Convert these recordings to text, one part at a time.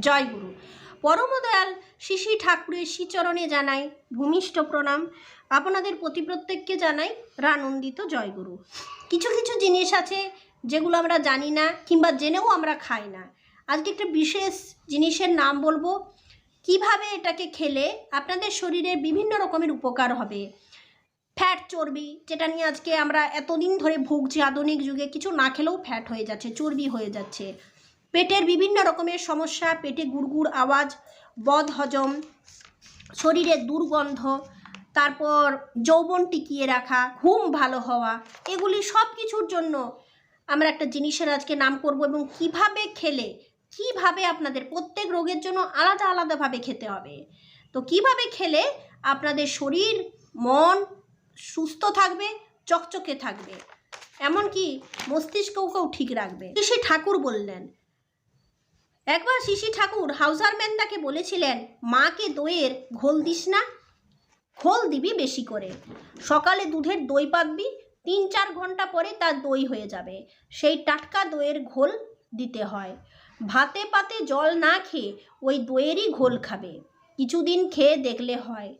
জয় গুরু পরমদয়াল শিশি ঠাকুরের শ্রীচরণে জানাই ভূমিষ্ঠ প্রণাম। আপনাদের প্রতি প্রত্যেককে জানাই রানন্দিত জয়গুরু। কিছু কিছু জিনিস আছে যেগুলো আমরা জানি না কিংবা জেনেও আমরা খাই না। আজকে একটা বিশেষ জিনিসের নাম বলব। কীভাবে এটাকে খেলে আপনাদের শরীরে বিভিন্ন রকমের উপকার হবে। ফ্যাট চর্বি, যেটা নিয়ে আজকে আমরা এতদিন ধরে ভুগছি, আধুনিক যুগে কিছু না খেলেও ফ্যাট হয়ে যাচ্ছে, চর্বি হয়ে যাচ্ছে। পেটের বিভিন্ন রকমের সমস্যা, পেটে গুড়গুড় আওয়াজ, বদ হজম শরীরের দুর্গন্ধ, তারপর যৌবন টিকিয়ে রাখা, ঘুম ভালো হওয়া, এগুলি সব কিছুর জন্য আমরা একটা জিনিসের আজকে নাম করব এবং কীভাবে খেলে, কীভাবে আপনাদের প্রত্যেক রোগের জন্য আলাদা আলাদাভাবে খেতে হবে। তো কীভাবে খেলে আপনাদের শরীর, মন সুস্থ থাকবে, চকচকে থাকবে, এমনকি মস্তিষ্ককেও ঠিক রাখবে। ঋষি ঠাকুর বললেন একবার শিশি ঠাকুর হাউজার ম্যান্দাকে বলেছিলেন, মাকে দইয়ের ঘোল দিস না। ঘোল দিবি বেশি করে। সকালে দুধের দই পাতবি তিন চার ঘণ্টা পরে তার দই হয়ে যাবে। সেই টাটকা দইয়ের ঘোল দিতে হয়। ভাতে পাতে জল না খেয়ে ওই দইয়েরই ঘোল খাবে। কিছুদিন খেয়ে দেখলে হয়।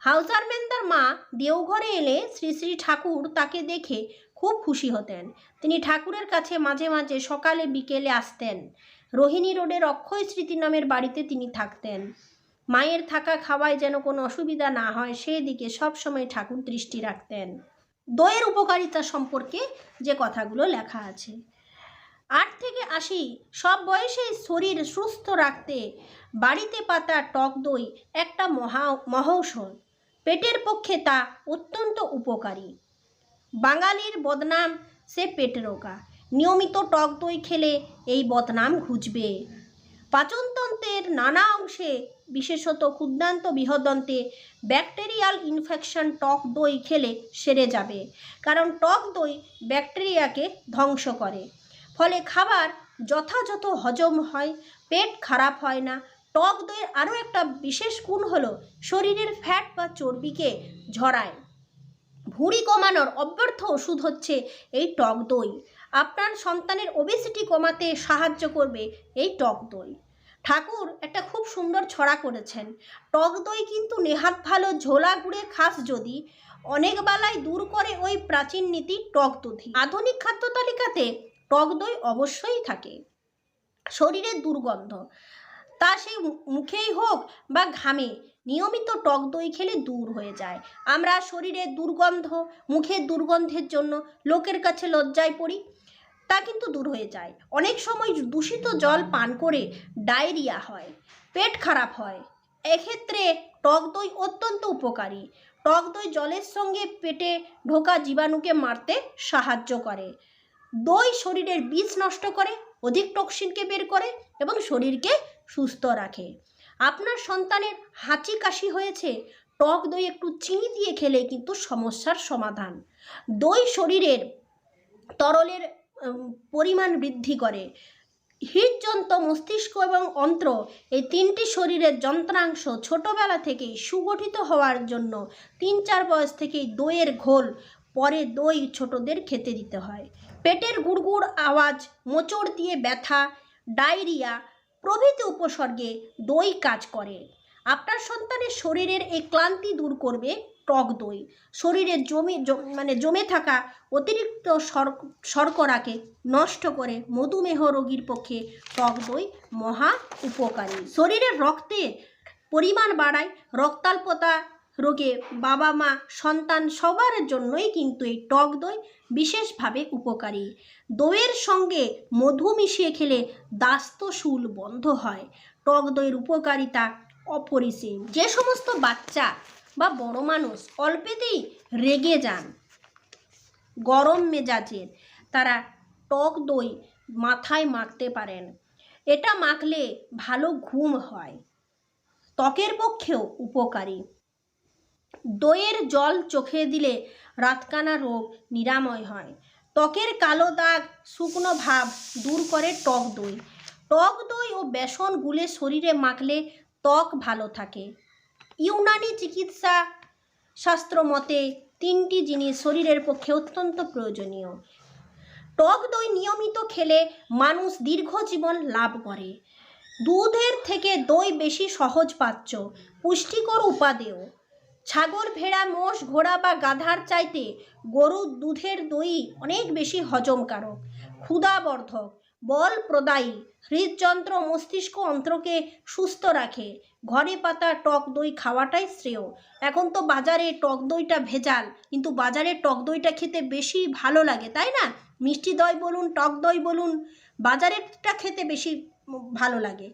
হাউজার ম্যান্দার মা দেওঘরে এলে শ্রী শ্রী ঠাকুর তাকে দেখে খুব খুশি হতেন। তিনি ঠাকুরের কাছে মাঝে মাঝে সকালে বিকেলে আসতেন। রোহিণী রোডের অক্ষয় স্মৃতি নামের বাড়িতে তিনি থাকতেন। মায়ের থাকা খাওয়ায় যেন কোনো অসুবিধা না হয় সেই দিকে সবসময় ঠাকুর দৃষ্টি রাখতেন। দইয়ের উপকারিতা সম্পর্কে যে কথাগুলো লেখা আছে। আট থেকে আশি, সব বয়সে শরীর সুস্থ রাখতে বাড়িতে পাতা, টক দই একটা মহা, মহৌষধ। পেটের পক্ষে তা অত্যন্ত উপকারী। বাঙালির বদনাম, সে পেট রোগা। নিয়মিত টক দই খেলে এই বদনাম ঘুচবে। পাচনতন্ত্রের নানা অংশে, বিশেষত ক্ষুদ্রান্ত বৃহদন্তে, ব্যাকটেরিয়াল ইনফেকশন টক দই খেলে সেরে যাবে, কারণ টক দই ব্যাকটেরিয়াকে ধ্বংস করে। ফলে খাবার যথাযথ হজম হয়, পেট খারাপ হয় না। টক দইয়ের আরও একটা বিশেষ গুণ হলো, শরীরের ফ্যাট বা চর্বিকে ঝরায়। ভুঁড়ি কমানোর অব্যর্থ ওষুধ হচ্ছে এই টক দই। আপনার সন্তানের ওবেসিটি কমাতে সাহায্য করবে এই টক দই। ঠাকুর একটা খুব সুন্দর ছড়া করেছেন। টক দই কিন্তু নেহাত ভালো ঝোলা গুড়ে খাস যদি অনেক বেলায় দূর করে ওই প্রাচীন নীতি টক দধি আধুনিক খাদ্য তালিকাতে টক দই অবশ্যই থাকে। শরীরের দুর্গন্ধ তা সেই মুখেই হোক বা ঘামে, নিয়মিত টক দই খেলে দূর হয়ে যায়। আমরা শরীরে দুর্গন্ধ মুখের দুর্গন্ধের জন্য লোকের কাছে লজ্জায় পড়ি, তা কিন্তু দূর হয়ে যায়। অনেক সময় দূষিত জল পান করে ডায়রিয়া হয়, পেট খারাপ হয়। এক্ষেত্রে টক দই অত্যন্ত উপকারী। টক দই জলের সঙ্গে পেটে ঢোকা জীবাণুকে মারতে সাহায্য করে। দই শরীরের বীজ নষ্ট করে, অধিক টক্সিনকে বের করে এবং শরীরকে সুস্থ রাখে। আপনার সন্তানের হাঁচি কাশি হয়েছে, টক দই একটু চিনি দিয়ে খেলে কিন্তু সমস্যার সমাধান। দই শরীরের তরলের পরিমাণ বৃদ্ধি করে। হৃদযন্ত্র, মস্তিষ্ক এবং অন্ত্র এই তিনটি শরীরের যন্ত্রাংশ ছোটবেলা থেকেই সুগঠিত হওয়ার জন্য তিন চার বয়স থেকেই দইয়ের ঘোল, পরে দই ছোটদের খেতে দিতে হয়। পেটের গুড়গুড় আওয়াজ, মোচড় দিয়ে ব্যথা, ডায়রিয়া প্রভৃতি উপসর্গে দই কাজ করে। আপনার সন্তানের শরীরের এই ক্লান্তি দূর করবে টক দই। শরীরের জমে মানে জমে থাকা অতিরিক্ত শর্করাকে নষ্ট করে মধুমেহ রোগীর পক্ষে টক দই মহা উপকারী। শরীরের রক্তে পরিমাণ বাড়ায় রক্তাল্পতা রোগে বাবা মা সন্তান সবার জন্যই কিন্তু এই টক দই বিশেষভাবে উপকারী। দইয়ের সঙ্গে মধু মিশিয়ে খেলে দাস্তশুল বন্ধ হয়। টক দইয়ের উপকারিতা অপরিসীম। যে সমস্ত বাচ্চা বা বড় মানুষ অল্পেতেই রেগে যান গরম মেজাজের, তারা টক দই মাথায় মাখতে পারেন। এটা মাখলে ভালো ঘুম হয়। ত্বকের পক্ষেও উপকারী। দইয়ের জল চোখে দিলে রাতকানা রোগ নিরাময় হয়। ত্বকের কালো দাগ, শুকনো ভাব দূর করে টক দই। টক দই ও বেসন গুলে শরীরে মাখলে ত্বক ভালো থাকে। ইউনানি চিকিৎসা শাস্ত্র মতে তিনটি জিনিস শরীরের পক্ষে অত্যন্ত প্রয়োজনীয়। টক দই নিয়মিত খেলে মানুষ দীর্ঘ জীবন লাভ করে। দুধের থেকে দই বেশি সহজ পাচ্য, পুষ্টিকর উপাদেয়। ছাগল, ভেড়া, মোষ, ঘোড়া বা গাধার চাইতে গরুর দুধের দই অনেক বেশি হজমকারক, ক্ষুধাবর্ধক বল প্রদায়ী হৃদযন্ত্র মস্তিষ্ক অন্ত্রকে সুস্থ রাখে। ঘরে পাতা, টক দই খাওয়াটাই শ্রেয়। এখন তো বাজারে টক দইটা ভেজাল, কিন্তু বাজারে টক দইটা খেতে বেশি ভালো লাগে, তাই না? মিষ্টি দই বলুন, টক দই বলুন, বাজারেরটা খেতে বেশি ভালো লাগে।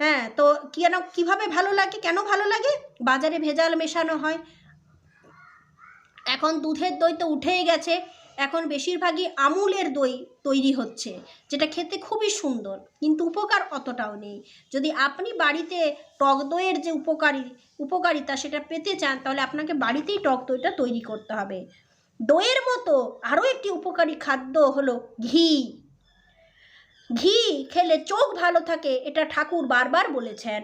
হ্যাঁ তো কেন, কীভাবে ভালো লাগে, কেন ভালো লাগে? বাজারে ভেজাল মেশানো হয়। এখন দুধের দই তো উঠেই গেছে। এখন বেশিরভাগই আমুলের দই তৈরি হচ্ছে, যেটা খেতে খুবই সুন্দর, কিন্তু উপকার অতটাও নেই। যদি আপনি বাড়িতে টক দইয়ের যে উপকারী, উপকারিতা সেটা পেতে চান, তাহলে আপনাকে বাড়িতেই টক দইটা তৈরি করতে হবে। দইয়ের মতো আরও একটি উপকারী খাদ্য হলো ঘি। ঘি খেলে চোখ ভালো থাকে, এটা ঠাকুর বারবার বলেছেন।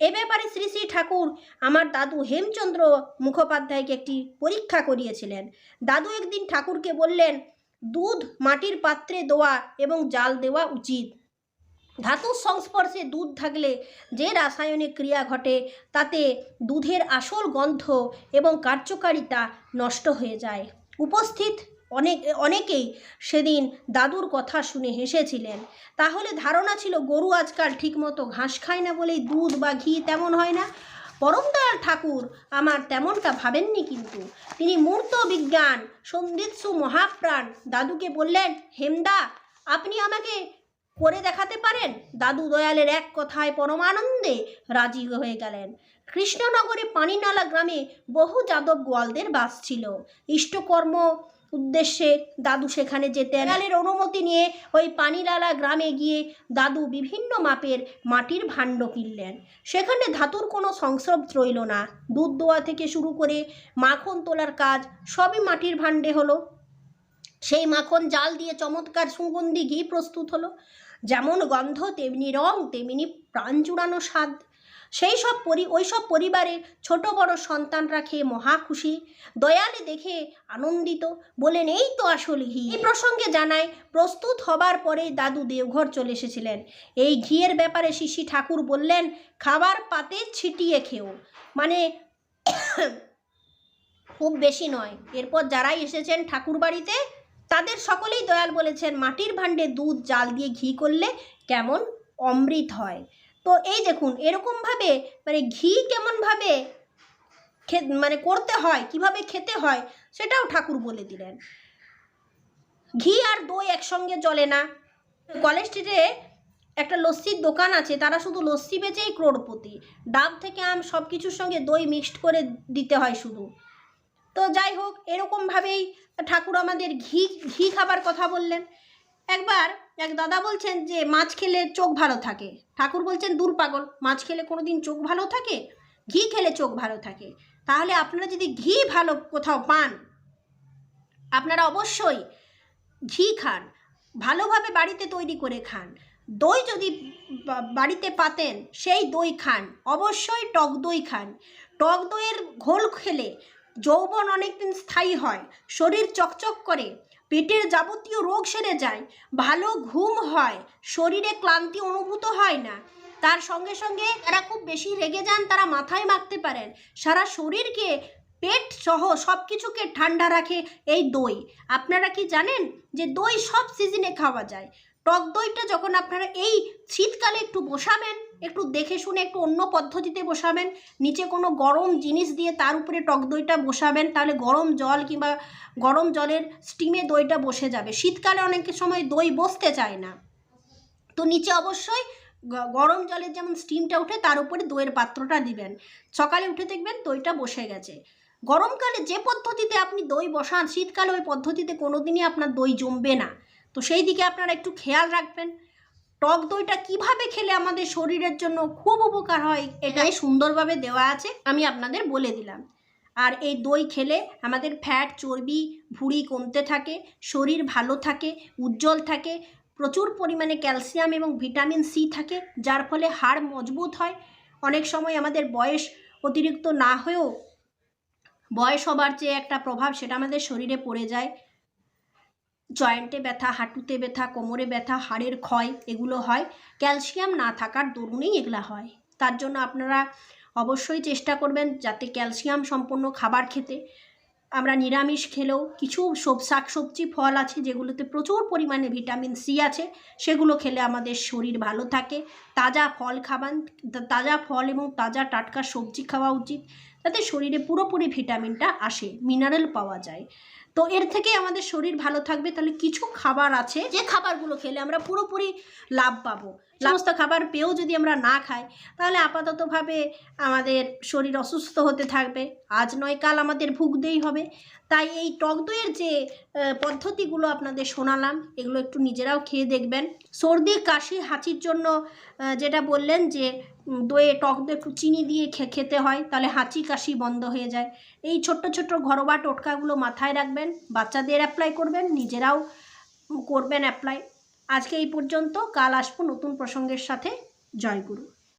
এ ব্যাপারে শ্রী শ্রী ঠাকুর আমার দাদু হেমচন্দ্র মুখোপাধ্যায়কে একটি পরীক্ষা করিয়েছিলেন। দাদু একদিন ঠাকুরকে বললেন, দুধ মাটির পাত্রে দেওয়া এবং জাল দেওয়া উচিত। ধাতুর সংস্পর্শে দুধ থাকলে যে রাসায়নিক ক্রিয়া ঘটে, তাতে দুধের আসল গন্ধ এবং কার্যকারিতা নষ্ট হয়ে যায়। উপস্থিত অনেক, অনেকেই সেদিন দাদুর কথা শুনে হেসেছিলেন। তাহলে ধারণা ছিল গরু আজকাল ঠিকমতো ঘাস খায় না বলেই দুধ বা ঘি তেমন হয় না? পরমদয়াল ঠাকুর আমার তেমনটা ভাবেননি কিন্তু। তিনি মূর্ত বিজ্ঞান সন্দিৎসু মহাপ্রাণ দাদুকে বললেন, হেমদা, আপনি আমাকে করে দেখাতে পারেন? দাদু দয়ালের এক কথায় পরমানন্দে রাজি হয়ে গেলেন। কৃষ্ণনগরে পানিনালা গ্রামে বহু যাদব গোয়ালদের বাস ছিল। ইষ্টকর্ম উদ্দেশ্যে দাদু সেখানে যেতেন। দয়ালের অনুমতি নিয়ে ওই পানিলালা গ্রামে গিয়ে দাদু বিভিন্ন মাপের মাটির ভাণ্ড কিনলেন। সেখানে ধাতুর কোনো সংস্রব রইল না। দুধ দোয়া থেকে শুরু করে মাখন তোলার কাজ সবই মাটির ভাণ্ডে হলো। সেই মাখন জাল দিয়ে চমৎকার সুগন্ধি ঘি প্রস্তুত হলো। যেমন গন্ধ, তেমনি রং, তেমনি প্রাণ জুড়ানো স্বাদ। সেই সব পরি, ওই সব পরিবারের ছোট বড় সন্তানরা খেয়ে মহা খুশি। দয়ালে দেখে আনন্দিত। বলেন, এই তো আসল ঘি এই প্রসঙ্গে জানায়, প্রস্তুত হবার পরেই দাদু দেওঘর চলে এসেছিলেন। এই ঘিয়ের ব্যাপারে শিশি ঠাকুর বললেন, খাবার পাতে ছিটিয়ে খেও। মানে খুব বেশি নয়। এরপর যারাই এসেছেন ঠাকুর বাড়িতে তাদের সকলেই দয়াল বলেছেন, মাটির ভাণ্ডে দুধ জাল দিয়ে ঘি করলে কেমন অমৃত হয়। তো এই দেখুন এরকমভাবে মানে ঘি কেমনভাবে খে মানে করতে হয়, কীভাবে খেতে হয়, সেটাও ঠাকুর বলে দিলেন। ঘি আর দই একসঙ্গে চলে না। কলেজ স্ট্রিটে একটা লস্যির দোকান আছে, তারা শুধু লস্যি বেচেই ক্রোড়পতি। ডাব থেকে আম সব কিছুর সঙ্গে দই মিক্সড করে দিতে হয় শুধু। তো যাই হোক এরকমভাবেই ঠাকুর আমাদের ঘি ঘি খাবার কথা বললেন। একবার এক দাদা বলছেন যে, মাছ খেলে চোখ ভালো থাকে। ঠাকুর বলছেন, দূর পাগল, মাছ খেলে কোনো দিন চোখ ভালো থাকে? ঘি খেলে চোখ ভালো থাকে। তাহলে আপনারা যদি ঘি ভালো কোথাও পান, আপনারা অবশ্যই ঘি খান। ভালোভাবে বাড়িতে তৈরি করে খান। দই যদি বাড়িতে পাতেন, সেই দই খান। অবশ্যই টক দই খান। টক দইয়ের ঘোল খেলে যৌবন অনেকদিন স্থায়ী হয়, শরীর চকচক করে। পেটের যাবতীয় রোগ সেরে যায়, ভালো ঘুম হয়, শরীরে ক্লান্তি অনুভূত হয় না। তার সঙ্গে সঙ্গে যারা খুব বেশি রেগে যান, তারা মাথায় মাখতে পারেন। সারা শরীরকে, পেট সহ সব কিছুকে ঠান্ডা রাখে এই দই। আপনারা কি জানেন যে দই সব সিজনে খাওয়া যায়? টক দইটা যখন আপনারা এই শীতকালে একটু বসাবেন, একটু দেখে শুনে একটু অন্য পদ্ধতিতে বসাবেন, নিচে কোনো গরম জিনিস দিয়ে তার উপরে টক দইটা বসাবেন, তাহলে গরম জল কিংবা গরম জলের স্টিমে দইটা বসে যাবে। শীতকালে অনেক সময় দই বসতে চায় না। তো নিচে অবশ্যই গরম জলের যেমন স্টিমটা উঠে তার উপরে দইয়ের পাত্রটা দিবেন। সকালে উঠে দেখবেন দইটা বসে গেছে। গরমকালে যে পদ্ধতিতে আপনি দই বসান, শীতকালে ওই পদ্ধতিতে কোনোদিনই আপনার দই জমবে না। তো সেই দিকে আপনারা একটু খেয়াল রাখবেন। টক দইটা কীভাবে খেলে আমাদের শরীরের জন্য খুব উপকার হয় এটাই সুন্দরভাবে দেওয়া আছে, আমি আপনাদের বলে দিলাম। আর এই দই খেলে আমাদের ফ্যাট চর্বি, ভুঁড়ি কমতে থাকে, শরীর ভালো থাকে, উজ্জ্বল থাকে, প্রচুর পরিমাণে ক্যালসিয়াম এবং ভিটামিন সি থাকে, যার ফলে হাড় মজবুত হয়। অনেক সময় আমাদের বয়স অতিরিক্ত না হয়েও বয়স হবার যে একটা প্রভাব সেটা আমাদের শরীরে পড়ে যায়। জয়েন্টে ব্যথা, হাঁটুতে ব্যথা, কোমরে ব্যথা, হাড়ের ক্ষয় এগুলো হয়। ক্যালসিয়াম না থাকার দরুনেই এগুলো হয়। তার জন্য আপনারা অবশ্যই চেষ্টা করবেন যাতে ক্যালসিয়াম সম্পন্ন খাবার খেতে। আমরা নিরামিষ খেলেও কিছু সব, শাকসবজি, ফল আছে যেগুলোতে প্রচুর পরিমাণে ভিটামিন সি আছে। সেগুলো খেলে আমাদের শরীর ভালো থাকে। তাজা ফল খাবান তাজা ফল এবং তাজা টাটকা সবজি খাওয়া উচিত। যাতে শরীরে পুরোপুরি ভিটামিনটা আসে মিনারেল পাওয়া যায়। তো এর থেকে আমাদের শরীর ভালো থাকবে, তাহলে কিছু খাবার আছে যে খাবারগুলো খেলে আমরা পুরোপুরি লাভ পাবো। সমস্ত খাবার পেয়েও যদি আমরা না খাই, তাহলে আপাততভাবে আমাদের শরীর অসুস্থ হতে থাকবে। আজ নয়, কাল আমাদের ভুগতেই হবে। তাই এই টক দইয়ের যে পদ্ধতিগুলো আপনাদের শোনালাম, এগুলো একটু নিজেরাও খেয়ে দেখবেন। সর্দি, কাশি, হাঁচির জন্য যেটা বললেন যে দইয়ে টক দিয়ে একটু চিনি দিয়ে খেতে হয়, তাহলে হাঁচি কাশি বন্ধ হয়ে যায়। এই ছোট্ট ছোট্ট ঘরোয়া টোটকাগুলো মাথায় রাখবেন, বাচ্চাদের অ্যাপ্লাই করবেন, নিজেরাও করবেন অ্যাপ্লাই আজকে এই পর্যন্ত, কাল আসব নতুন প্রসঙ্গের সাথে। জয় জয়গুরু